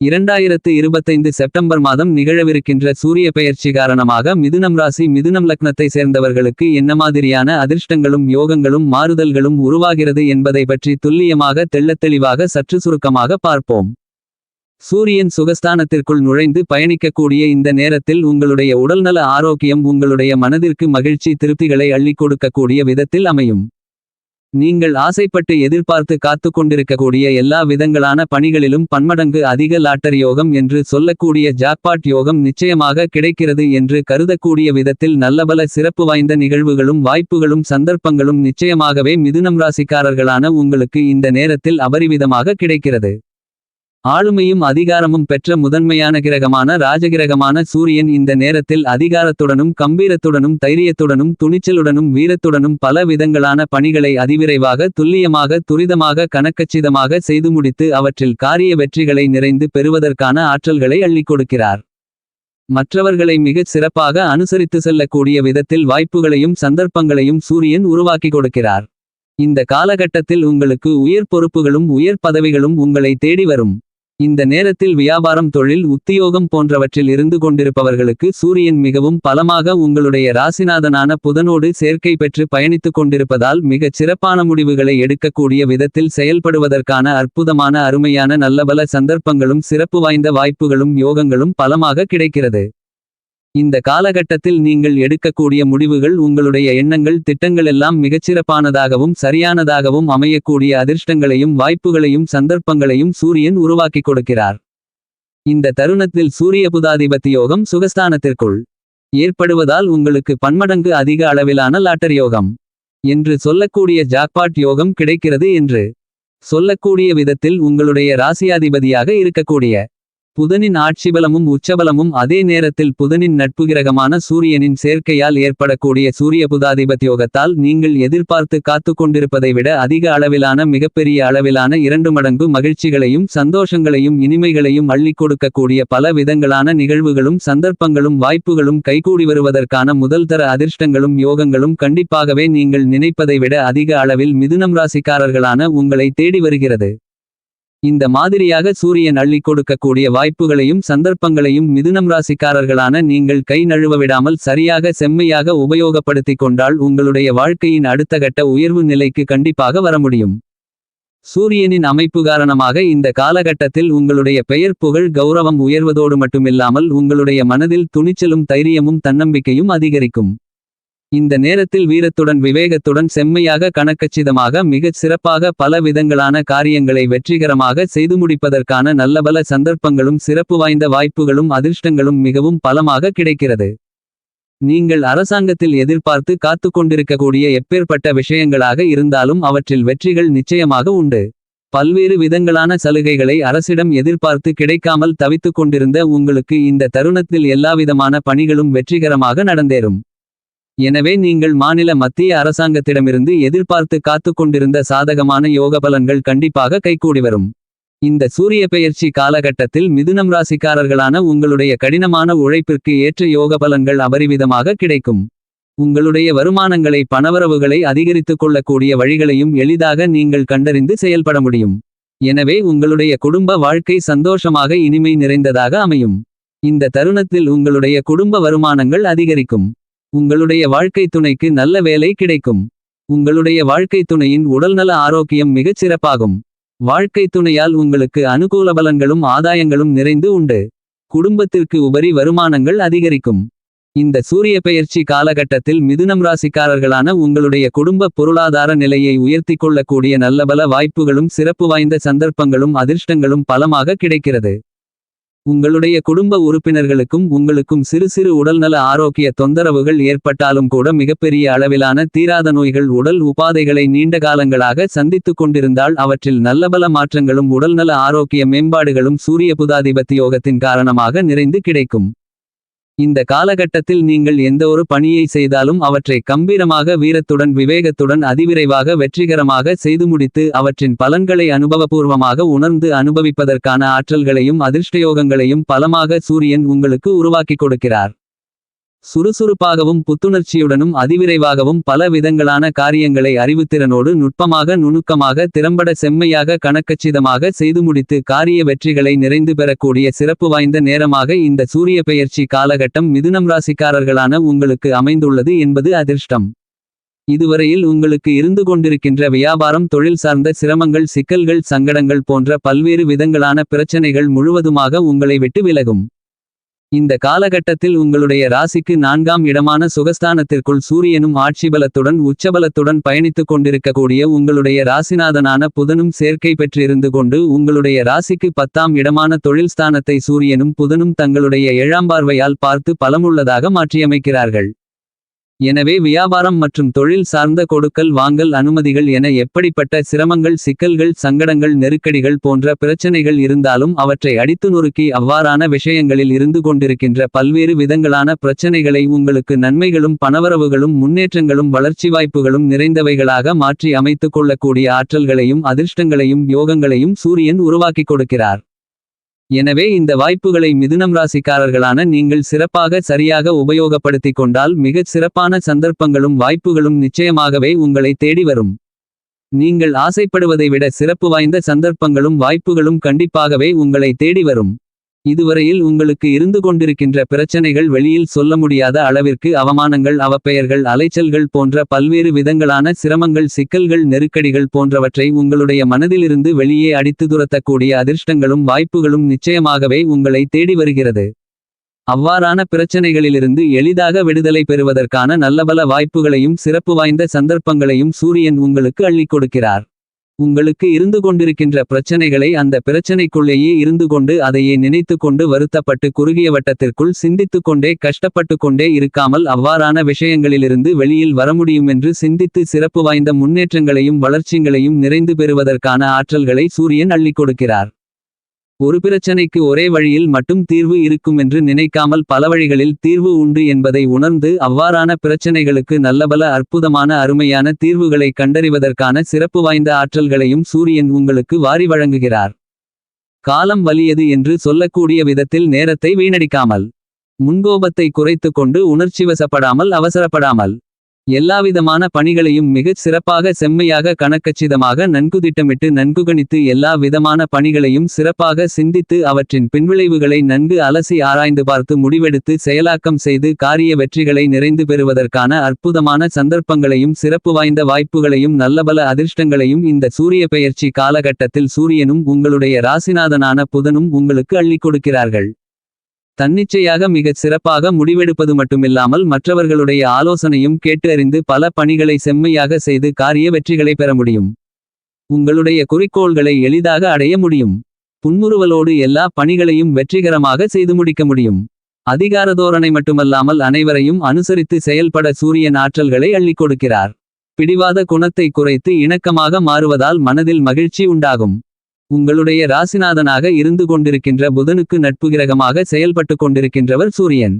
இரண்டாயிரத்து இருபத்தைந்து செப்டம்பர் மாதம் நிகழவிருக்கின்ற சூரிய பெயர்ச்சி காரணமாக மிதுனம் ராசி மிதுனம் லக்னத்தை சேர்ந்தவர்களுக்கு என்ன மாதிரியான அதிர்ஷ்டங்களும் யோகங்களும் மாறுதல்களும் உருவாகிறது என்பதை பற்றி துல்லியமாக தெள்ளத்தெளிவாக சற்று சுருக்கமாக பார்ப்போம். சூரியன் சுகஸ்தானத்திற்குள் நுழைந்து பயணிக்கக்கூடிய இந்த நேரத்தில் உங்களுடைய உடல்நல ஆரோக்கியம் உங்களுடைய மனதிற்கு மகிழ்ச்சி திருப்திகளை அள்ளிக் கொடுக்கக்கூடிய விதத்தில் அமையும். நீங்கள் ஆசைப்பட்டு எதிர்பார்த்து காத்து கொண்டிருக்கக்கூடிய எல்லா விதங்களான பணிகளிலும் பன்மடங்கு அதிக லாட்டரி யோகம் என்று சொல்லக்கூடிய ஜாக்பாட் யோகம் நிச்சயமாக கிடைக்கிறது என்று கருதக்கூடிய விதத்தில் நல்லபல சிறப்பு வாய்ந்த நிகழ்வுகளும் வாய்ப்புகளும் சந்தர்ப்பங்களும் நிச்சயமாகவே மிதுனம் ராசிக்காரர்களான உங்களுக்கு இந்த நேரத்தில் அபரிவிதமாக கிடைக்கிறது. ஆளுமையும் அதிகாரமும் பெற்ற முதன்மையான கிரகமான ராஜகிரகமான சூரியன் இந்த நேரத்தில் அதிகாரத்துடனும் கம்பீரத்துடனும் தைரியத்துடனும் துணிச்சலுடனும் வீரத்துடனும் பல விதங்களான பணிகளை அதிவிரைவாக துல்லியமாக துரிதமாக கணக்கச்சிதமாக செய்து முடித்து அவற்றில் காரிய வெற்றிகளை நிறைந்து பெறுவதற்கான ஆற்றல்களை அள்ளிக் கொடுக்கிறார். மற்றவர்களை மிகச் சிறப்பாக அனுசரித்து செல்லக்கூடிய விதத்தில் வாய்ப்புகளையும் சந்தர்ப்பங்களையும் சூரியன் உருவாக்கி கொடுக்கிறார். இந்த காலகட்டத்தில் உங்களுக்கு உயர் பொறுப்புகளும் உயர் பதவிகளும் உங்களை தேடி வரும். இந்த நேரத்தில் வியாபாரம் தொழில் உத்தியோகம் போன்றவற்றில் இருந்து கொண்டிருப்பவர்களுக்கு சூரியன் மிகவும் பலமாக உங்களுடைய ராசிநாதனான புதனோடு சேர்க்கை பெற்று பயணித்துக் கொண்டிருப்பதால் மிகச் சிறப்பான முடிவுகளை எடுக்கக்கூடிய விதத்தில் செயல்படுவதற்கான அற்புதமான அருமையான நல்லபல சந்தர்ப்பங்களும் சிறப்பு வாய்ந்த வாய்ப்புகளும் யோகங்களும் பலமாக கிடைக்கிறது. இந்த காலகட்டத்தில் நீங்கள் எடுக்கக்கூடிய முடிவுகள் உங்களுடைய எண்ணங்கள் திட்டங்களெல்லாம் மிகச்சிறப்பானதாகவும் சரியானதாகவும் அமையக்கூடிய அதிர்ஷ்டங்களையும் வாய்ப்புகளையும் சந்தர்ப்பங்களையும் சூரியன் உருவாக்கிக் கொடுக்கிறார். இந்த தருணத்தில் சூரிய புதாதிபத்தி யோகம் சுகஸ்தானத்திற்குள் ஏற்படுவதால் உங்களுக்கு பன்மடங்கு அதிக அளவிலான லாட்டரி யோகம் என்று சொல்லக்கூடிய ஜாக்பாட் யோகம் கிடைக்கிறது என்று சொல்லக்கூடிய விதத்தில் உங்களுடைய ராசியாதிபதியாக இருக்கக்கூடிய புதனின் ஆட்சிபலமும் உச்சபலமும் அதே நேரத்தில் புதனின் நட்பு கிரகமான சூரியனின் சேர்க்கையால் ஏற்படக்கூடிய சூரிய புதாதிபத்தியோகத்தால் நீங்கள் எதிர்பார்த்து காத்து கொண்டிருப்பதை விட அதிக அளவிலான மிகப்பெரிய அளவிலான இரண்டு மடங்கு மகிழ்ச்சிகளையும் சந்தோஷங்களையும் இனிமைகளையும் அள்ளிக் கொடுக்கக்கூடிய பல விதங்களான நிகழ்வுகளும் சந்தர்ப்பங்களும் வாய்ப்புகளும் கைகூடி வருவதற்கான முதல் தர அதிர்ஷ்டங்களும் யோகங்களும் கண்டிப்பாகவே நீங்கள் நினைப்பதை விட அதிக அளவில் மிதுனம் ராசிக்காரர்களான உங்களை தேடி வருகிறது. இந்த மாதிரியாக சூரியன் அள்ளிக் கொடுக்கக்கூடிய வாய்ப்புகளையும் சந்தர்ப்பங்களையும் மிதுனம் ராசிக்காரர்களான நீங்கள் கை நழுவ விடாமல் சரியாக செம்மையாக உபயோகப்படுத்திக் கொண்டால் உங்களுடைய வாழ்க்கையின் அடுத்த கட்ட உயர்வு நிலைக்கு கண்டிப்பாக வர முடியும். சூரியனின் அமைப்பு காரணமாக இந்த காலகட்டத்தில் உங்களுடைய பெயர் புகழ் கௌரவம் உயர்வதோடு மட்டுமில்லாமல் உங்களுடைய மனதில் துணிச்சலும் தைரியமும் தன்னம்பிக்கையும் அதிகரிக்கும். இந்த நேரத்தில் வீரத்துடன் விவேகத்துடன் செம்மையாக கணக்கச்சிதமாக மிகச் சிறப்பாக பல விதங்களான காரியங்களை வெற்றிகரமாக செய்து முடிப்பதற்கான நல்லபல சந்தர்ப்பங்களும் சிறப்பு வாய்ந்த வாய்ப்புகளும் அதிர்ஷ்டங்களும் மிகவும் பலமாக கிடைக்கிறது. நீங்கள் அரசாங்கத்தில் எதிர்பார்த்து காத்து கொண்டிருக்கக்கூடிய எப்பேற்பட்ட விஷயங்களாக இருந்தாலும் அவற்றில் வெற்றிகள் நிச்சயமாக உண்டு. பல்வேறு விதங்களான சலுகைகளை அரசிடம் எதிர்பார்த்து கிடைக்காமல் தவித்துக் கொண்டிருந்த உங்களுக்கு இந்த தருணத்தில் எல்லாவிதமான பணிகளும் வெற்றிகரமாக நடந்தேறும். எனவே நீங்கள் மாநில மத்திய அரசாங்கத்திடமிருந்து எதிர்பார்த்து காத்து கொண்டிருந்த சாதகமான யோக பலன்கள் கண்டிப்பாக கைகூடி வரும். இந்த சூரிய பெயர்ச்சி காலகட்டத்தில் மிதுனம் ராசிக்காரர்களான உங்களுடைய கடினமான உழைப்பிற்கு ஏற்ற யோக பலன்கள் அபரிவிதமாக கிடைக்கும். உங்களுடைய வருமானங்களை பணவரவுகளை அதிகரித்துக் கொள்ளக்கூடிய வழிகளையும் எளிதாக நீங்கள் கண்டறிந்து செயல்பட முடியும். எனவே உங்களுடைய குடும்ப வாழ்க்கை சந்தோஷமாக இனிமை நிறைந்ததாக அமையும். இந்த தருணத்தில் உங்களுடைய குடும்ப வருமானங்கள் அதிகரிக்கும். உங்களுடைய வாழ்க்கை துணைக்கு நல்ல வேலை கிடைக்கும். உங்களுடைய வாழ்க்கை துணையின் உடல்நல ஆரோக்கியம் மிகச் சிறப்பாகும். வாழ்க்கை துணையால் உங்களுக்கு அனுகூல பலன்களும் ஆதாயங்களும் நிறைந்து உண்டு. குடும்பத்திற்கு உபரி வருமானங்கள் அதிகரிக்கும். இந்த சூரிய பெயர்ச்சி காலகட்டத்தில் மிதுனம் ராசிக்காரர்களான உங்களுடைய குடும்ப பொருளாதார நிலையை உயர்த்திக் கொள்ளக்கூடிய நல்லபல வாய்ப்புகளும் சிறப்பு வாய்ந்த சந்தர்ப்பங்களும் அதிர்ஷ்டங்களும் பலமாக கிடைக்கிறது. உங்களுடைய குடும்ப உறுப்பினர்களுக்கும் உங்களுக்கும் சிறு சிறு உடல்நல ஆரோக்கிய தொந்தரவுகள் ஏற்பட்டாலும் கூட மிகப்பெரிய அளவிலான தீராத நோய்கள் உடல் உபாதைகளை நீண்ட காலங்களாக சந்தித்துக் கொண்டிருந்தால் அவற்றில் நல்லபல மாற்றங்களும் உடல்நல ஆரோக்கிய மேம்பாடுகளும் சூரிய புதாதிபத்தி யோகத்தின் காரணமாக நிறைந்து கிடைக்கும். இந்த காலகட்டத்தில் நீங்கள் எந்த ஒரு பணியை செய்தாலும் அவற்றை கம்பீரமாக வீரத்துடன் விவேகத்துடன் அதிவிரைவாக வெற்றிகரமாக செய்து முடித்து அவற்றின் பலன்களை அனுபவபூர்வமாக உணர்ந்து அனுபவிப்பதற்கான ஆற்றல்களையும் அதிர்ஷ்டயோகங்களையும் பலமாக சூரியன் உங்களுக்கு உருவாக்கிக் கொடுக்கிறார். சுறுசுறுப்பாகவும் புத்துணர்ச்சியுடனும் அதிவிரைவாகவும் பல விதங்களான காரியங்களை அறிவுத்திறனோடு நுட்பமாக நுணுக்கமாக திறம்பட செம்மையாக கணக்கச்சிதமாக செய்து முடித்து காரிய வெற்றிகளை நிறைந்து பெறக்கூடிய சிறப்பு வாய்ந்த நேரமாக இந்த சூரிய பெயர்ச்சி காலகட்டம் மிதுனம் ராசிக்காரர்களான உங்களுக்கு அமைந்துள்ளது என்பது அதிர்ஷ்டம். இதுவரையில் உங்களுக்கு இருந்து கொண்டிருக்கின்ற வியாபாரம் தொழில் சார்ந்த சிரமங்கள் சிக்கல்கள் சங்கடங்கள் போன்ற பல்வேறு விதங்களான பிரச்சனைகள் முழுவதுமாக உங்களை விட்டு விலகும். இந்த காலகட்டத்தில் உங்களுடைய ராசிக்கு நான்காம் இடமான சுகஸ்தானத்திற்குள் சூரியனும் ஆட்சிபலத்துடன் உச்சபலத்துடன் பயணித்துக் கொண்டிருக்கக்கூடிய உங்களுடைய ராசிநாதனான புதனும் சேர்க்கை பெற்றிருந்து கொண்டு உங்களுடைய ராசிக்கு பத்தாம் இடமான தொழில் ஸ்தானத்தை சூரியனும் புதனும் தங்களுடைய ஏழாம் பார்வையால் பார்த்து பலமுள்ளதாக மாற்றியமைக்கிறார்கள். எனவே வியாபாரம் மற்றும் தொழில் சார்ந்த கொடுக்கல் வாங்கல் அனுமதிகள் என எப்படிப்பட்ட சிரமங்கள் சிக்கல்கள் சங்கடங்கள் நெருக்கடிகள் போன்ற பிரச்சனைகள் இருந்தாலும் அவற்றை அடித்து நொறுக்கி அவ்வாறான விஷயங்களில் இருந்து கொண்டிருக்கின்ற பல்வேறு விதங்களான பிரச்சனைகளை உங்களுக்கு நன்மைகளும் பணவரவுகளும் முன்னேற்றங்களும் வளர்ச்சி வாய்ப்புகளும் நிறைந்தவைகளாக மாற்றி அமைத்துக் கொள்ளக்கூடிய ஆற்றல்களையும் அதிர்ஷ்டங்களையும் யோகங்களையும் சூரியன் உருவாக்கிக் கொடுக்கிறார். எனவே இந்த வாய்ப்புகளை மிதுனம் ராசிக்காரர்களான நீங்கள் சிறப்பாக சரியாக உபயோகப்படுத்திக் கொண்டால் மிகச் சிறப்பான சந்தர்ப்பங்களும் வாய்ப்புகளும் நிச்சயமாகவே உங்களை தேடி வரும். நீங்கள் ஆசைப்படுவதை விட சிறப்பு வாய்ந்த சந்தர்ப்பங்களும் வாய்ப்புகளும் கண்டிப்பாகவே உங்களை தேடி வரும். இதுவரையில் உங்களுக்கு இருந்து கொண்டிருக்கின்ற பிரச்சனைகள் வெளியில் சொல்ல முடியாத அளவிற்கு அவமானங்கள் அவப்பெயர்கள் அலைச்சல்கள் போன்ற பல்வேறு விதங்களான சிரமங்கள் சிக்கல்கள் நெருக்கடிகள் போன்றவற்றை உங்களுடைய மனதிலிருந்து வெளியே அடித்து துரத்தக்கூடிய அதிர்ஷ்டங்களும் வாய்ப்புகளும் நிச்சயமாகவே உங்களை தேடி வருகிறது. அவ்வாறான பிரச்சனைகளிலிருந்து எளிதாக விடுதலை பெறுவதற்கான நல்லபல வாய்ப்புகளையும் சிறப்பு வாய்ந்த சந்தர்ப்பங்களையும் சூரியன் உங்களுக்கு அள்ளிக் கொடுக்கிறார். உங்களுக்கு இருந்து கொண்டிருக்கின்ற பிரச்சனைகளை அந்த பிரச்சனைக்குள்ளேயே இருந்து கொண்டு அதையே நினைத்து கொண்டு வருத்தப்பட்டு குறுகிய வட்டத்திற்குள் சிந்தித்து கொண்டே கஷ்டப்பட்டு கொண்டே இருக்காமல் அவ்வாறான விஷயங்களிலிருந்து வெளியில் வர முடியும் என்று சிந்தித்து சிறப்பு வாய்ந்த முன்னேற்றங்களையும் வளர்ச்சிகளையும் நிறைந்து பெறுவதற்கான ஆற்றல்களை சூரியன் அள்ளிக் கொடுக்கிறார். ஒரு பிரச்சனைக்கு ஒரே வழியில் மட்டும் தீர்வு இருக்கும் என்று நினைக்காமல் பல வழிகளில் தீர்வு உண்டு என்பதை உணர்ந்து அவ்வாறான பிரச்சனைகளுக்கு நல்லபல அற்புதமான அருமையான தீர்வுகளை கண்டறிவதற்கான சிறப்பு வாய்ந்த ஆற்றல்களையும் சூரியன் உங்களுக்கு வாரி வழங்குகிறார். காலம் வலியது என்று சொல்லக்கூடிய விதத்தில் நேரத்தை வீணடிக்காமல் முன்கோபத்தை குறைத்து கொண்டு உணர்ச்சிவசப்படாமல் அவசரப்படாமல் எல்லாவிதமான பணிகளையும் மிகச் சிறப்பாக செம்மையாக கணக்கச்சிதமாக நன்கு திட்டமிட்டு நன்கு கணித்து எல்லா விதமான பணிகளையும் சிறப்பாக சிந்தித்து அவற்றின் பின்விளைவுகளை நன்கு அலசி ஆராய்ந்து பார்த்து முடிவெடுத்து செயலாக்கம் செய்து காரிய வெற்றிகளை நிறைந்து பெறுவதற்கான அற்புதமான சந்தர்ப்பங்களையும் சிறப்பு வாய்ந்த வாய்ப்புகளையும் நல்லபல அதிர்ஷ்டங்களையும் இந்த சூரிய பெயர்ச்சி காலகட்டத்தில் சூரியனும் உங்களுடைய ராசிநாதனான புதனும் உங்களுக்கு அள்ளிக் கொடுக்கிறார்கள். தன்னிச்சையாக மிகச் சிறப்பாக முடிவெடுப்பது மட்டுமில்லாமல் மற்றவர்களுடைய ஆலோசனையும் கேட்டு அறிந்து பல பணிகளை செம்மையாக செய்து காரிய வெற்றிகளை பெற முடியும். உங்களுடைய குறிக்கோள்களை எளிதாக அடைய முடியும். புன்முறுவலோடு எல்லா பணிகளையும் வெற்றிகரமாக செய்து முடிக்க முடியும். அதிகார தோரணை மட்டுமல்லாமல் அனைவரையும் அனுசரித்து செயல்பட சூரியன் ஆற்றல்களை அள்ளிக் கொடுக்கிறார். பிடிவாத குணத்தை குறைத்து இணக்கமாக மாறுவதால் மனதில் மகிழ்ச்சி உண்டாகும். உங்களுடைய ராசிநாதனாக இருந்து கொண்டிருக்கின்ற புதனுக்கு நட்புகிரகமாக செயல்பட்டு கொண்டிருக்கின்றவர் சூரியன்.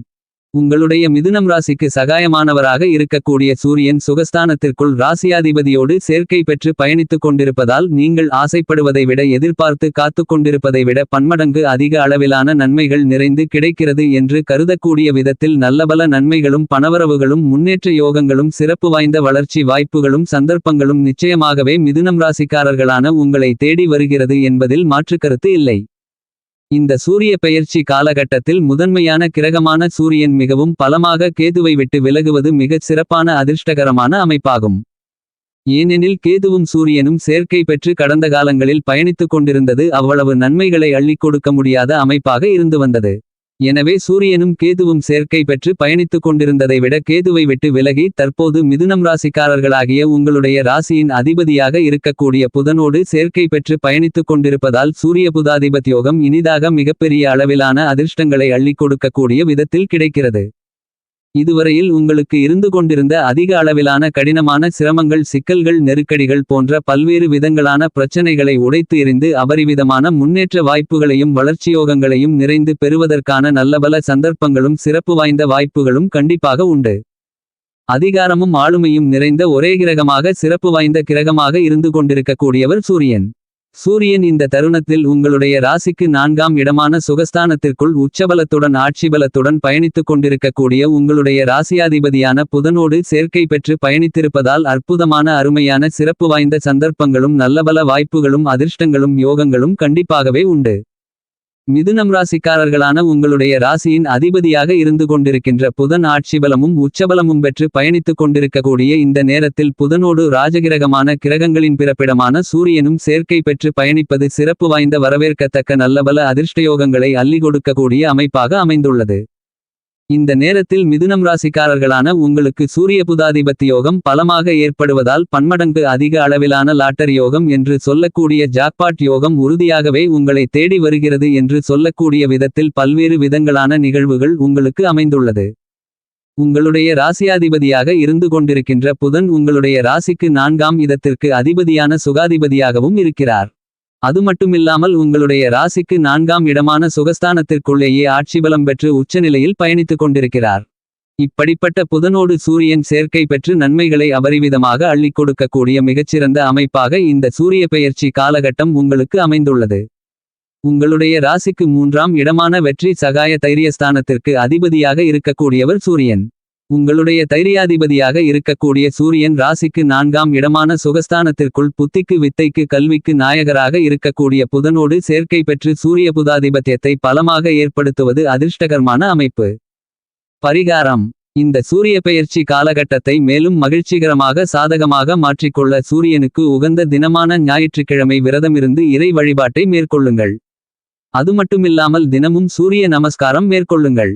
உங்களுடைய மிதுனம் ராசிக்கு சகாயமானவராக இருக்கக்கூடிய சூரியன் சுகஸ்தானத்திற்குள் ராசியாதிபதியோடு சேர்க்கை பெற்று பயணித்துக் கொண்டிருப்பதால் நீங்கள் ஆசைப்படுவதை விட எதிர்பார்த்து காத்துக் கொண்டிருப்பதை விட பன்மடங்கு அதிக அளவிலான நன்மைகள் நிறைந்து கிடைக்கிறது என்று கருதக்கூடிய விதத்தில் நல்லபல நன்மைகளும் பணவரவுகளும் முன்னேற்ற யோகங்களும் சிறப்பு வாய்ந்த வளர்ச்சி வாய்ப்புகளும் சந்தர்ப்பங்களும் நிச்சயமாகவே மிதுனம் ராசிக்காரர்களான உங்களை தேடி வருகிறது என்பதில் மாற்றுக்கருத்து இல்லை. இந்த சூரிய பெயர்ச்சி காலகட்டத்தில் முதன்மையான கிரகமான சூரியன் மிகவும் பலமாக கேதுவை விட்டு விலகுவது மிகச் சிறப்பான அதிர்ஷ்டகரமான அமைப்பாகும். ஏனெனில் கேதுவும் சூரியனும் சேர்க்கை பெற்று கடந்த காலங்களில் பயணித்துக் கொண்டிருந்தது அவ்வளவு நன்மைகளை அள்ளிக் கொடுக்க முடியாத அமைப்பாக இருந்து வந்தது. எனவே சூரியனும் கேதுவும் சேர்க்கை பெற்று பயணித்துக் கொண்டிருந்ததை விட கேதுவை விட்டு விலகி தற்போது மிதுனம் ராசிக்காரர்களாகிய உங்களுடைய ராசியின் அதிபதியாக இருக்கக்கூடிய புதனோடு சேர்க்கை பெற்று பயணித்துக் கொண்டிருப்பதால் சூரிய புதாதிபத் யோகம் இனிதாக மிகப்பெரிய அளவிலான அதிர்ஷ்டங்களை அள்ளிக் கொடுக்கக்கூடிய விதத்தில் கிடைக்கிறது. இதுவரையில் உங்களுக்கு இருந்து கொண்டிருந்த அதிக அளவிலான கடினமான சிரமங்கள் சிக்கல்கள் நெருக்கடிகள் போன்ற பல்வேறு விதங்களான பிரச்சனைகளை உடைத்து எறிந்து அபரிவிதமான முன்னேற்ற வாய்ப்புகளையும் வளர்ச்சியோகங்களையும் நிறைந்து பெறுவதற்கான நல்லபல சந்தர்ப்பங்களும் சிறப்பு வாய்ந்த வாய்ப்புகளும் கண்டிப்பாக உண்டு. அதிகாரமும் ஆளுமையும் நிறைந்த ஒரே கிரகமாக சிறப்பு வாய்ந்த கிரகமாக இருந்து கொண்டிருக்கக்கூடியவர் சூரியன். சூரியன் இந்த தருணத்தில் உங்களுடைய ராசிக்கு நான்காம் இடமான சுகஸ்தானத்திற்குள் உச்சபலத்துடன் ஆட்சிபலத்துடன் பயணித்துக் கொண்டிருக்கக்கூடிய உங்களுடைய ராசியாதிபதியான புதனோடு சேர்க்கை பெற்று பயணித்திருப்பதால் அற்புதமான அருமையான சிறப்பு வாய்ந்த சந்தர்ப்பங்களும் நல்லபல வாய்ப்புகளும் அதிர்ஷ்டங்களும் யோகங்களும் கண்டிப்பாகவே உண்டு. மிதுனம் ராசிக்காரர்களான உங்களுடைய ராசியின் அதிபதியாக இருந்து கொண்டிருக்கின்ற புதன் ஆட்சிபலமும் உச்சபலமும் பெற்று பயணித்துக் கொண்டிருக்கக்கூடிய இந்த நேரத்தில் புதனோடு ராஜகிரகமான கிரகங்களின் பிறப்பிடமான சூரியனும் சேர்க்கை பெற்று பயணிப்பது சிறப்பு வாய்ந்த வரவேற்கத்தக்க நல்லபல அதிர்ஷ்டயோகங்களை அள்ளி கொடுக்கக்கூடிய அமைப்பாக அமைந்துள்ளது. இந்த நேரத்தில் மிதுனம் ராசிக்காரர்களான உங்களுக்கு சூரிய புதாதிபத்தி யோகம் பலமாக ஏற்படுவதால் பன்மடங்கு அதிக அளவிலான லாட்டரி யோகம் என்று சொல்லக்கூடிய ஜாக்பாட் யோகம் உறுதியாகவே உங்களை தேடி வருகிறது என்று சொல்லக்கூடிய விதத்தில் பல்வேறு விதங்களான நிகழ்வுகள் உங்களுக்கு அமைந்துள்ளது. உங்களுடைய ராசியாதிபதியாக இருந்து கொண்டிருக்கின்ற புதன் உங்களுடைய ராசிக்கு நான்காம் இதத்திற்கு அதிபதியான சுகாதிபதியாகவும் இருக்கிறார். அது மட்டுமில்லாமல் உங்களுடைய ராசிக்கு நான்காம் இடமான சுகஸ்தானத்திற்குள்ளேயே ஆட்சிபலம் பெற்று உச்சநிலையில் பயணித்துக் கொண்டிருக்கிறார். இப்படிப்பட்ட புதனோடு சூரியன் சேர்க்கை பெற்று நன்மைகளை அபரிவிதமாக அள்ளிக் கொடுக்கக்கூடிய மிகச்சிறந்த அமைப்பாக இந்த சூரிய பெயர்ச்சி காலகட்டம் உங்களுக்கு அமைந்துள்ளது. உங்களுடைய ராசிக்கு மூன்றாம் இடமான வெற்றி சகாய தைரியஸ்தானத்திற்கு அதிபதியாக இருக்கக்கூடியவர் சூரியன். உங்களுடைய தைரியாதிபதியாக இருக்கக்கூடிய சூரியன் ராசிக்கு நான்காம் இடமான சுகஸ்தானத்திற்குள் புத்திக்கு வித்தைக்கு கல்விக்கு நாயகராக இருக்கக்கூடிய புதனோடு சேர்க்கை பெற்று சூரிய புதாதிபத்தியத்தை பலமாக ஏற்படுத்துவது அதிர்ஷ்டகரமான அமைப்பு. பரிகாரம். இந்த சூரிய பெயர்ச்சி காலகட்டத்தை மேலும் மகிழ்ச்சிகரமாக சாதகமாக மாற்றிக்கொள்ள சூரியனுக்கு உகந்த தினமான ஞாயிற்றுக்கிழமை விரதமிருந்து இறை வழிபாட்டை மேற்கொள்ளுங்கள். அது மட்டுமில்லாமல் தினமும் சூரிய நமஸ்காரம் மேற்கொள்ளுங்கள்.